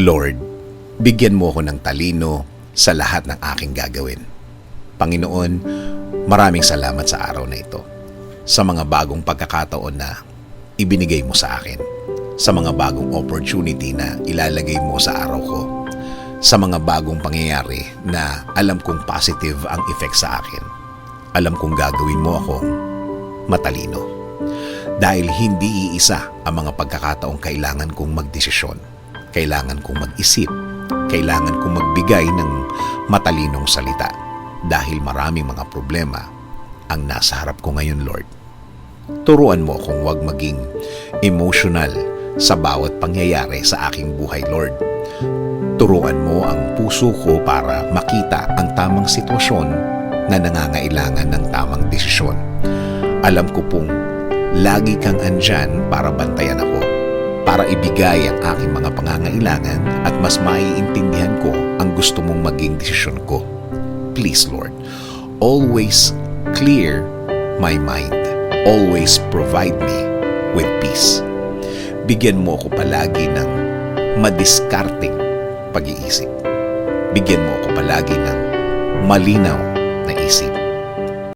Lord, bigyan mo ako ng talino sa lahat ng aking gagawin. Panginoon, maraming salamat sa araw na ito. Sa mga bagong pagkakataon na ibinigay mo sa akin. Sa mga bagong opportunity na ilalagay mo sa araw ko. Sa mga bagong pangyayari na alam kong positive ang effect sa akin. Alam kong gagawin mo akong matalino. Dahil hindi iisa ang mga pagkakataong kailangan kong magdesisyon. Kailangan kong mag-isip. Kailangan kong magbigay ng matalinong salita. Dahil maraming mga problema ang nasa harap ko ngayon, Lord. Turuan mo akong huwag maging emotional sa bawat pangyayari sa aking buhay, Lord. Turuan mo ang puso ko para makita ang tamang sitwasyon na nangangailangan ng tamang desisyon. Alam ko pong lagi kang andyan para bantayan ako, para ibigay ang aking mga pangangailangan at mas maiintindihan ko ang gusto mong maging desisyon ko. Please, Lord, always clear my mind. Always provide me with peace. Bigyan mo ako palagi ng madiskarteng pag-iisip. Bigyan mo ako palagi ng malinaw na isip.